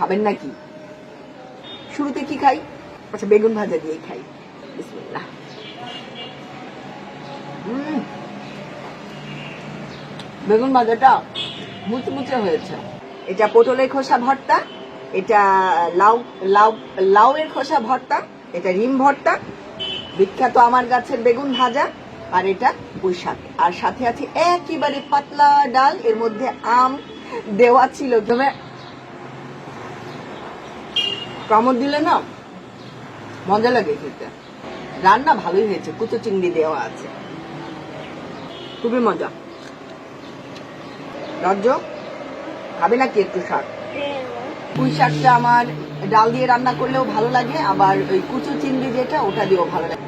খাবেন নাকি? শুরুতে কি খাই? আচ্ছা বেগুন ভাজা দিয়ে খাই। বিসমিল্লাহ। বেগুন ভাজাটা মুচমুচে হয়েছে। এটা পটলের খোসা ভর্তা, এটা লাউ লাউ, লাউয়ের খোসা ভর্তা, এটা রিম ভর্তা, বিখ্যাত আমার গাছের বেগুন ভাজা, আর এটা পুঁই আর সাথে আছে একেবারে পাতলা ডাল, এর মধ্যে আম দেওয়া ছিল। তবে কামড় দিলে না মজা লাগে খেতে। রান্না ভালোই হয়েছে, কুচো চিংড়ি দেওয়া আছে। খুবই মজা। রজ্জ, খাবে নাকি একটু শাক? পুঁই শাকটা আমার ডাল দিয়ে রান্না করলেও ভালো লাগে, আবার ওই কুচো চিংড়ি যেটা, ওটা দিয়েও ভালো লাগে।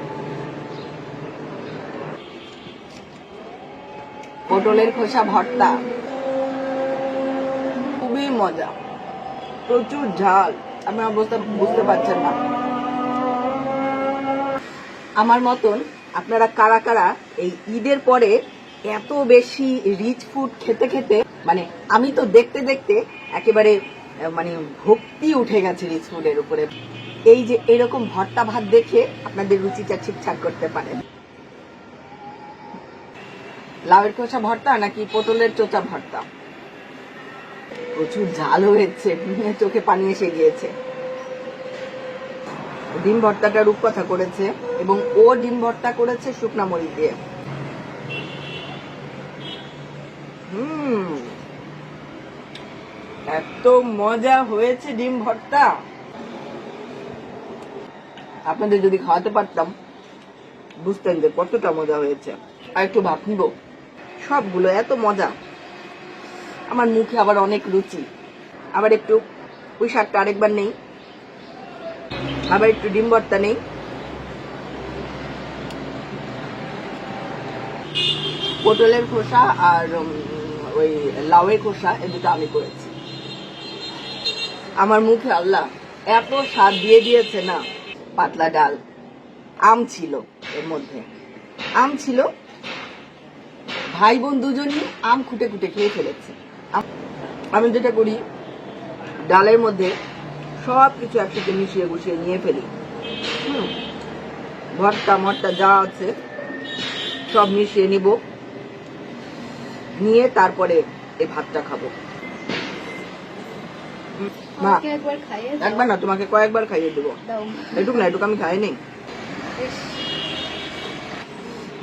পটলের খোসা ভর্তা। খুবই মজা। প্রচুর ঝাল। আপনারা বুঝতে বুঝতে পারছেন না। আমার মতন আপনারা কারা কারা এই ঈদের পরে এত বেশি রিচ ফুড খেতে খেতে মানে আমি তো দেখতে দেখতে একেবারে মানে ভক্তি উঠে গেছে রিচ ফুডের উপরে। এই যে এরকম ভর্তা ভাত দেখে আপনাদের রুচিটা ঠিকঠাক করতে পারেন। লাউয়ের খোসা ভর্তা নাকি পটলের চোচা ভর্তা? প্রচুর ঝাল হয়েছে চোখে পানি এসে গিয়েছে। ডিম ভর্তাটা রূপকথা করেছে এবং ও ডিম ভর্তা করেছে শুকনা মরিচ দিয়ে। হুম, এত মজা হয়েছে ডিম ভর্তা। আপনাদের যদি খাওয়াতে পারতাম, বুঝতেন যে কতটা মজা হয়েছে। আর একটু ভাব নিব। সবগুলো এত মজা। আমার মুখে আবার অনেক রুচি। আবার একটু পুঁই শাকটা আরেকবার নেই। আবার একটু ডিম ভর্তা নেই। পটলের খোসা আর ওই লাউয়ের খোসা, এ দুটো আমি করেছি। আমার মুখে আল্লাহ, এত স্বাদ দিয়ে দিয়েছে না। পাতলা ডাল, আম ছিল এর মধ্যে। আম ছিল, ভাই বোন দুজনই আম খুঁটে খুঁটে খেয়ে ফেলেছে। আম- যেটা করি ডালের মধ্যে সব কিছু একসাথে মিশিয়ে গুছিয়ে নিয়ে ফেলি। হুম ভর্তা মট্টা যা আছে সব মিশিয়ে নিব। নিয়ে তারপরে এই ভাতটা খাব। একবার না তোমাকে কয়েকবার খাইয়ে দেবো। এটুক না এটুক আমি খাইনি ইস,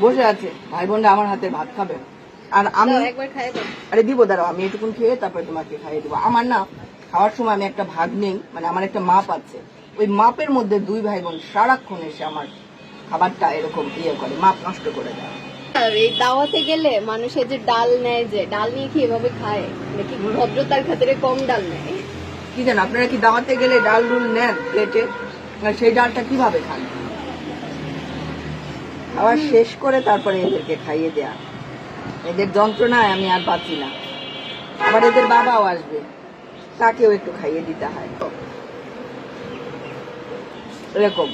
বসে আছে। ভাই বোনরা আমার হাতে ভাত খাবে। আর আমি আরে দিব দাঁড়াও আমি এটুকুন খেয়ে তারপরে তোমাকে খাইয়ে দিব। আমার না খাওয়ার সময় আমি একটা ভাগ নেই মানে আমার একটা মাপ আছে। ওই মাপের মধ্যে দুই ভাই বোন সারাক্ষণ এসে আমার খাবারটা এরকম ইয়ে করে মাপ নষ্ট করে দেয়। এই দাওয়াতে গেলে মানুষের যে ডাল নেয় যে ডাল নিয়ে কি এভাবে খায়? নাকি ভদ্রতার খাতিরে কম ডাল নেয়? কি জানো আপনারা কি দাওয়াতে গেলে ডাল ডুল নেন প্লেটে? সেই ডালটা কীভাবে খান? খাওয়া শেষ করে তারপরে এদেরকে খাইয়ে দেয়া। এদের যন্ত্রণায় আমি আর বাঁচি না। আবার এদের বাবাও আসবে। তাকেও একটু খাইয়ে দিতে হয়। এরকম।